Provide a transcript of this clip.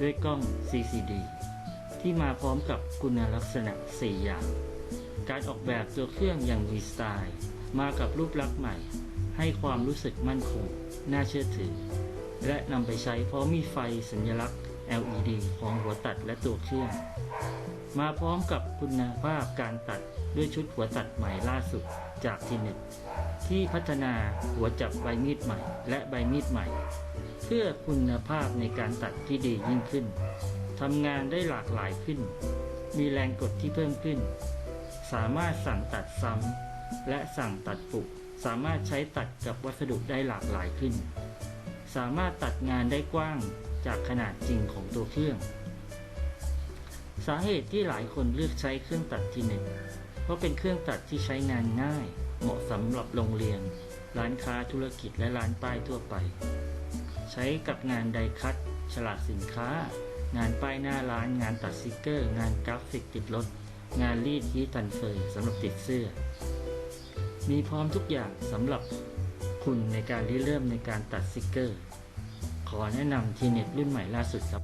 ด้วยกล้อง CCD ที่มาพร้อมกับคุณลักษณะ 4 อย่าง การออกแบบตัวเครื่องอย่างมีสไตล์ มากับรูปลักษณ์ใหม่ ให้ความรู้สึกมั่นคง น่าเชื่อถือ และนำไปใช้พร้อมมีไฟสัญลักษณ์ LED ของหัวตัดและตัวเครื่อง มาพร้อมกับคุณภาพการตัดด้วยชุดหัวตัดใหม่ล่าสุดจากทีเน็ต ที่พัฒนาหัวจับใบมีดใหม่ และใบมีดใหม่ เพื่อคุณภาพในการตัดที่ดียิ่งขึ้นทำงานได้หลากหลายขึ้น มีแรงกดที่เพิ่มขึ้น สามารถสั่งตัดซ้ำและสั่งตัดปุก สามารถใช้ตัดกับวัสดุได้หลากหลายขึ้น สามารถตัดงานได้กว้างจากขนาดจริงของตัวเครื่อง สาเหตุที่หลายคนเลือกใช้เครื่องตัดทีเน็ต เพราะเป็นเครื่องตัดที่ใช้งานง่าย เหมาะสำหรับโรงเรียน ร้านค้าธุรกิจและร้านป้ายทั่วไป ใช้กับงานไดคัตฉลากสินค้า งานป้ายหน้าร้าน งานตัดสติกเกอร์ งานกราฟิกติดรถ งานรีดฮีทันเฟอร์สำหรับติดเสื้อ มีพร้อมทุกอย่างสำหรับคุณในการเริ่มในการตัดสติกเกอร์ ขอแนะนำทีเน็ตรุ่นใหม่ล่าสุดครับ